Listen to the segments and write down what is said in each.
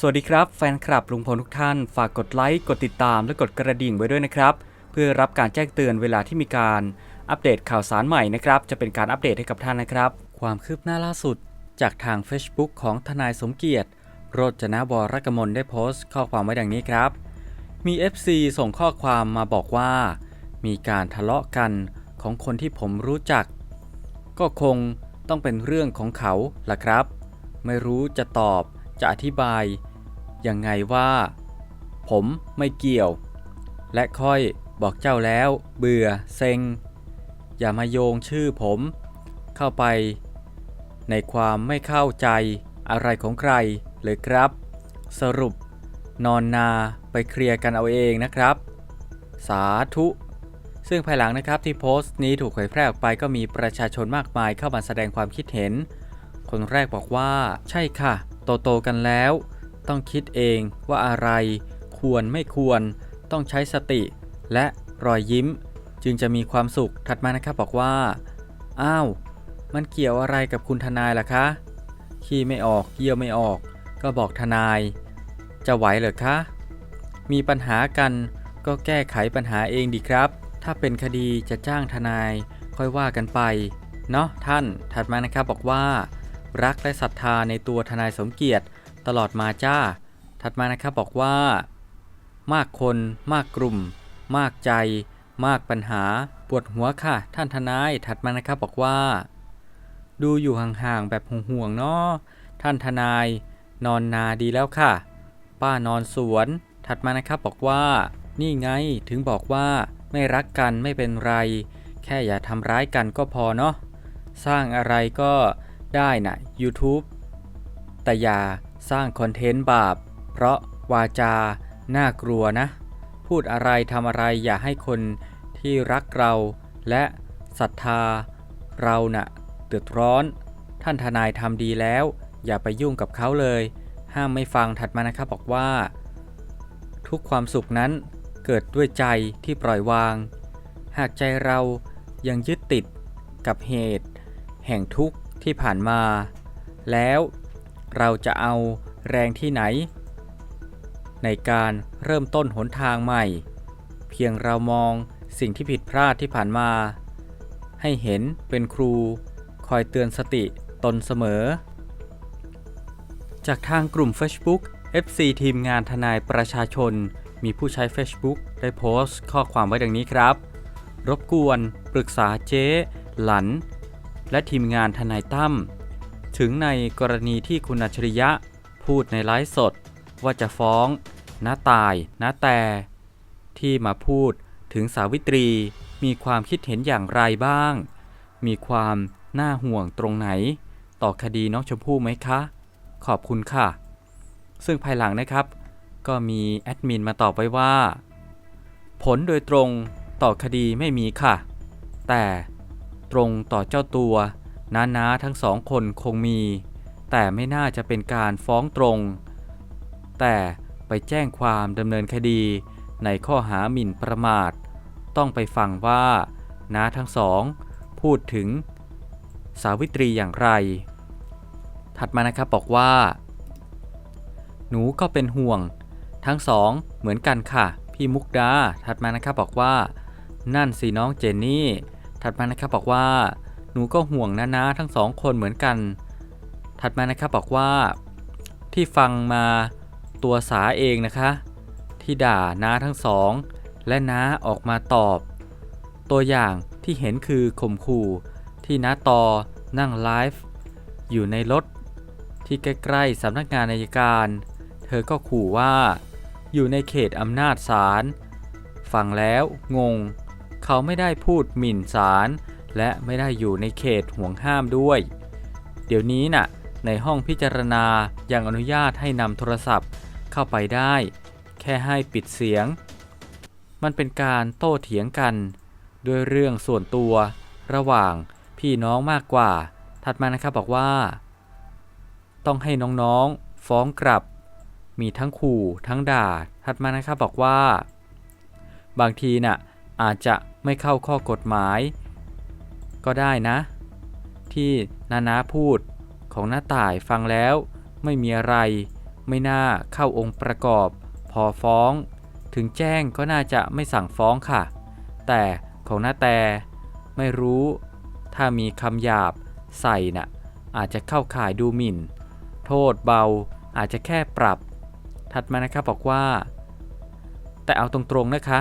สวัสดีครับแฟนคลับลุงพลทุกท่าน ฝากกดไลค์ กดติดตามและกดกระดิ่งไว้ด้วยนะครับ เพื่อรับการแจ้งเตือนเวลาที่มีการอัปเดตข่าวสารใหม่นะครับ จะเป็นการอัปเดตให้กับท่านนะครับ ความคืบหน้าล่าสุด จากทาง Facebook ของทนายสมเกียรติโรจนวรกมลได้โพสต์ข้อความไว้ดังนี้ครับ มี FC ส่งข้อความมาบอกว่า มีการทะเลาะกันของคนที่ผมรู้จัก ก็คงต้องเป็นเรื่องของเขาล่ะครับ ไม่รู้จะตอบจะอธิบาย ยังไงว่า ผมไม่เกี่ยว และค่อยบอกเจ้าแล้ว เบื่อเซ็ง อย่ามาโยงชื่อผม เข้าไป ในความไม่เข้าใจอะไรของใครเลยครับ สรุป นอนนาไปเคลียร์กันเอาเองนะครับ สาธุ ซึ่งภายหลังนะครับที่โพสต์นี้ถูกเผยแพร่ออกไปก็มีประชาชนมากมายเข้ามาแสดงความคิดเห็น คนแรกบอกว่า ใช่ค่ะ โตโตๆกันแล้ว ต้องคิดเองว่าอะไร ควรไม่ควร ต้องใช้สติ และรอยยิ้ม จึงจะมีความสุขถัดมานะครับบอกว่า อ้าว มันเกี่ยวอะไรกับคุณทนายล่ะคะขี้ไม่ออกเยี่ยวไม่ออก ก็บอกทนาย จะไหวเหรอคะ มีปัญหากันก็แก้ไขปัญหาเองดีครับ ถ้าเป็นคดีจะจ้างทนาย ค่อยว่ากันไป เนาะท่าน ถัดมานะครับบอกว่า รักและศรัทธาในตัวทนายสมเกียรติ ตลอดมาจ้า ถัดมานะครับบอกว่า มากคนมากกลุ่ม มากใจ มากปัญหา ปวดหัวค่ะ ท่านทนาย ถัดมานะครับบอกว่า ดูอยู่ห่างๆแบบห่วงๆเนาะท่านทนาย นอนนาดีแล้วค่ะ ป้านอนสวน ถัดมานะครับบอกว่า นี่ไงถึงบอกว่าไม่รักกันไม่เป็นไร แค่อย่าทำร้ายกันก็พอเนาะสร้างอะไรก็ได้นะ YouTube แต่อย่า สร้างคอนเทนต์บาป เพราะวาจา น่ากลัวนะ พูดอะไรทำอะไรอย่าให้คนที่รักเราและศรัทธา เราน่ะเดือดร้อน ท่านทนายทำดีแล้ว อย่าไปยุ่งกับเขาเลย ห้ามไม่ฟังถัดมานะครับบอกว่า ทุกความสุขนั้นเกิดด้วยใจที่ปล่อยวาง หากใจเรายังยึดติดกับเหตุ แห่งทุกข์ที่ผ่านมา แล้ว เราจะเอาแรงที่ไหน ในการเริ่มต้นหนทางใหม่ เพียงเรามองสิ่งที่ผิดพลาดที่ผ่านมา ให้เห็นเป็นครู คอยเตือนสติตนเสมอ จากทางกลุ่ม Facebook FC ทีมงานทนายประชาชน มีผู้ใช้ Facebook ได้โพสต์ข้อความไว้ดังนี้ครับ รบกวน ปรึกษาเจ๊ หลัน และทีมงานทนายตั้ม ถึงในกรณีที่คุณอัจฉริยะพูดในไลฟ์สด ว่าจะฟ้องน้าตายน้าแต่ ที่มาพูดถึงสาวิตรีมีความคิดเห็นอย่างไรบ้าง มีความน่าห่วงตรงไหน ต่อคดีน้องชมพู่ไหมคะ ขอบคุณค่ะ ซึ่งภายหลังนะครับ ก็มีแอดมินมาตอบไว้ว่า ผลโดยตรงต่อคดีไม่มีค่ะ แต่ตรงต่อเจ้าตัว น้าน้าทั้งสองคนคงมี แต่ไม่น่าจะเป็นการฟ้องตรง แต่ไปแจ้งความดำเนินคดีในข้อหาหมิ่นประมาท ต้องไปฟังว่าน้าทั้งสอง พูดถึง สาวิตรีอย่างไร ถัดมานะครับบอกว่า หนูก็เป็นห่วง ทั้งสองเหมือนกันค่ะ พี่มุกดาถัดมานะครับบอกว่า นั่นสิน้องเจนนี่ ถัดมานะครับบอกว่า หนูก็ห่วงนะนะทั้งสองคนเหมือนกัน ถัดมานะครับบอกว่า ที่ฟังมาตัวสาเองนะคะ ที่ด่าน้าทั้งสอง และน้าออกมาตอบ ตัวอย่างที่เห็นคือข่มขู่ที่น้าตอนั่งไลฟ์อยู่ในรถที่ใกล้ๆสำนักงานนายการ เธอก็ขู่ว่า อยู่ในเขตอำนาจศาลฟังแล้วงง เขาไม่ได้พูดหมิ่นศาล และไม่ได้อยู่ในเขตห่วงห้ามด้วย เดี๋ยวนี้น่ะในห้องพิจารณายังอนุญาตให้นำโทรศัพท์เข้าไปได้ แค่ให้ปิดเสียง มันเป็นการโต้เถียงกัน ด้วยเรื่องส่วนตัว ระหว่างพี่น้องมากกว่า ถัดมานะครับบอกว่า ต้องให้น้องๆฟ้องกลับ มีทั้งขู่ทั้งด่า ถัดมานะครับบอกว่า บางทีน่ะอาจจะไม่เข้าข้อกฎหมาย ก็ได้นะ ที่นานาพูดของหน้าต่ายฟังแล้วไม่มีอะไร ไม่น่าเข้าองค์ประกอบ พอฟ้อง ถึงแจ้งก็น่าจะไม่สั่งฟ้องค่ะ แต่ของหน้าแต่ไม่รู้ ถ้ามีคำหยาบใส่น่ะ อาจจะเข้าข่ายดูหมิ่น โทษเบาอาจจะแค่ปรับ ถัดมานะครับบอกว่า แต่เอาตรงๆนะคะ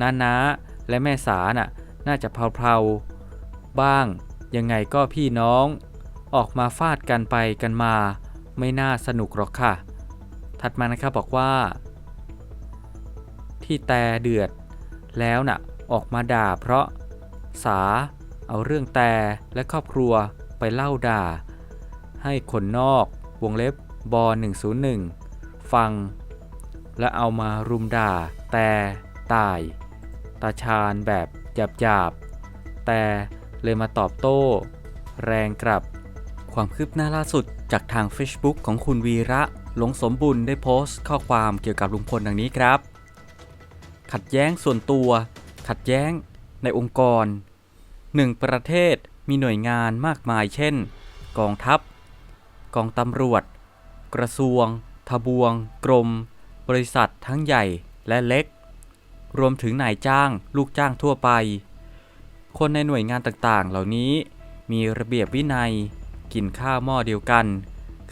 น้านาและแม่สาน่ะ น่าจะเพลาๆ บ้าง ยังไงก็พี่น้อง ออกมาฟาดกันไปกันมา ไม่น่าสนุกหรอกค่ะ ถัดมานะครับบอกว่า ที่แต่เดือด แล้วน่ะออกมาด่าเพราะสาเอาเรื่องแต่และครอบครัวไปเล่าด่า ให้คนนอก วงเล็บบอ101 ฟัง และเอามารุมด่า แต่ตาย ตาชาญแบบหยาบๆแต่ เลยมาตอบโต้ แรงกลับ ความคืบหน้าล่าสุดจากทาง Facebook ของคุณวีระหลงสมบุญได้โพสต์ข้อความเกี่ยวกับลุงพลดังนี้ครับ ขัดแย้งส่วนตัว ขัดแย้งในองค์กรหนึ่งประเทศมีหน่วยงานมากมายเช่น กองทัพ กองตำรวจ กระทรวง ทบวง กรม บริษัททั้งใหญ่และเล็ก รวมถึงนายจ้าง ลูกจ้างทั่วไป คนในหน่วยงานต่างๆ เหล่านี้ มีระเบียบวินัย กินข้าวหม้อเดียวกัน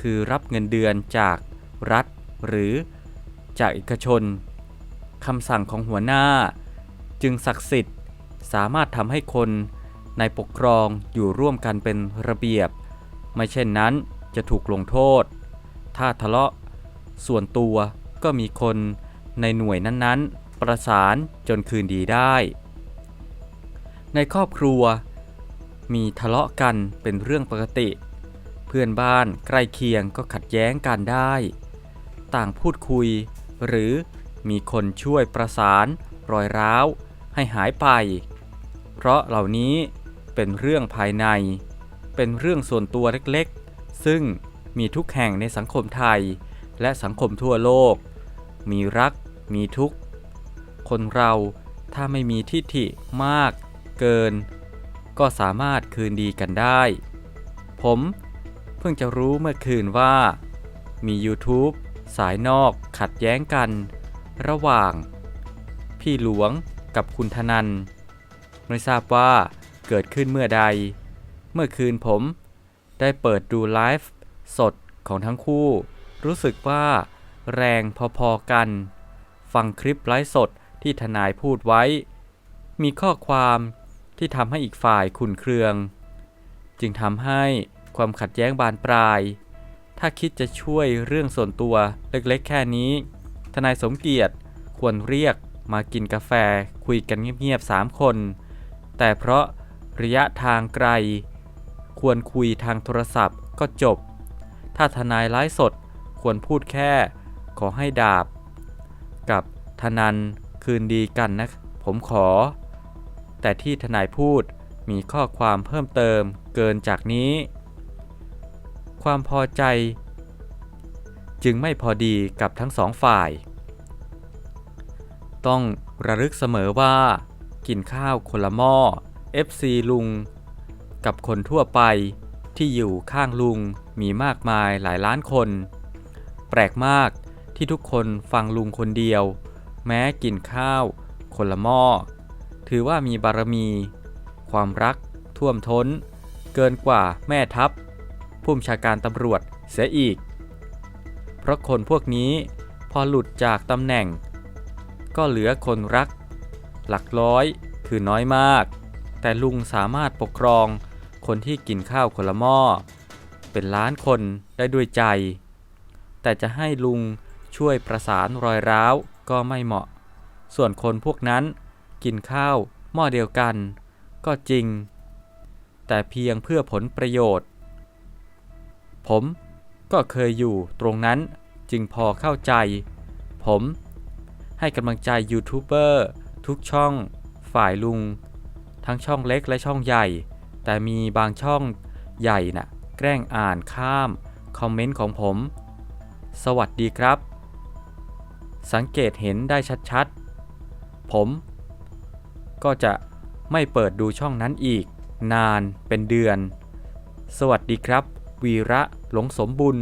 คือรับเงินเดือนจากรัฐ หรือจากเอกชนคำสั่งของหัวหน้า จึงศักดิ์สิทธิ์สามารถทำให้คนในปกครองอยู่ร่วมกันเป็นระเบียบ ไม่เช่นนั้นจะถูกลงโทษ ถ้าทะเลาะ ส่วนตัวก็มีคนในหน่วยนั้นๆ ประสานจนคืนดีได้ ในครอบครัว มีทะเลาะกันเป็นเรื่องปกติ เพื่อนบ้านใกล้เคียงก็ขัดแย้งกันได้ ต่างพูดคุย หรือมีคนช่วยประสาน รอยร้าว ให้หายไป เพราะเหล่านี้เป็นเรื่องภายใน เป็นเรื่องส่วนตัวเล็กๆ ซึ่งมีทุกแห่งในสังคมไทย และสังคมทั่วโลก มีรัก มีทุกข์ คนเราถ้าไม่มีทิฐิมาก เกิน ก็สามารถคืนดีกันได้ ผมเพิ่งจะรู้เมื่อคืนว่า มี YouTube สายนอกขัดแย้งกัน ระหว่าง พี่หลวงกับคุณธนันไม่ทราบว่าเกิดขึ้นเมื่อใด เมื่อคืนผมได้เปิดดูไลฟ์สดของทั้งคู่ รู้สึกว่าแรงพอๆกัน ฟังคลิปไลฟ์สดที่ทนายพูดไว้ มีข้อความ ที่ทำให้อีกฝ่ายขุนเคือง จึงทำให้ความขัดแย้งบานปลาย ถ้าคิดจะช่วยเรื่องส่วนตัวเล็กๆ แค่นี้ ทนายสมเกียรติควรเรียกมากินกาแฟคุยกันเงียบๆสามคน แต่เพราะระยะทางไกล ควรคุยทางโทรศัพท์ก็จบ ถ้าทนายไลฟ์สดควรพูดแค่ขอให้ดาบ กับทนันคืนดีกันนะ ผมขอ แต่ที่ทนายพูดมีข้อความเพิ่มเติมเกินจากนี้ ความพอใจ จึงไม่พอดีกับทั้งสองฝ่าย ต้องระลึกเสมอว่า กินข้าวคนละหม้อ FC ลุง กับคนทั่วไปที่อยู่ข้างลุงมีมากมายหลายล้านคน แปลกมากที่ทุกคนฟังลุงคนเดียว แม้กินข้าว คนละหม้อ ถือว่ามีบารมี ความรัก ท่วมท้น เกินกว่าแม่ทัพ ผู้บัญชาการตำรวจเสียอีก เพราะคนพวกนี้พอหลุดจากตำแหน่ง ก็เหลือคนรัก หลักร้อยคือน้อยมาก แต่ลุงสามารถปกครองคนที่กินข้าวคนละหม้อเป็นล้านคนได้ด้วยใจ แต่จะให้ลุงช่วยประสานรอยร้าวก็ไม่เหมาะ ส่วนคนพวกนั้น กินข้าวหม้อเดียวกัน ก็จริง แต่เพียงเพื่อผลประโยชน์ ผมก็เคยอยู่ตรงนั้นจึงพอเข้าใจ ผมให้กำลังใจยูทูบเบอร์ทุกช่อง ฝ่ายลุง ทั้งช่องเล็กและช่องใหญ่ แต่มีบางช่องใหญ่นะ่ะ แกล้งอ่านข้าม คอมเมนต์ของผม สวัสดีครับ สังเกตเห็นได้ชัดๆ ผม ก็จะไม่เปิดดูช่องนั้นอีก นานเป็นเดือน สวัสดีครับ วีระหลงสมบุญ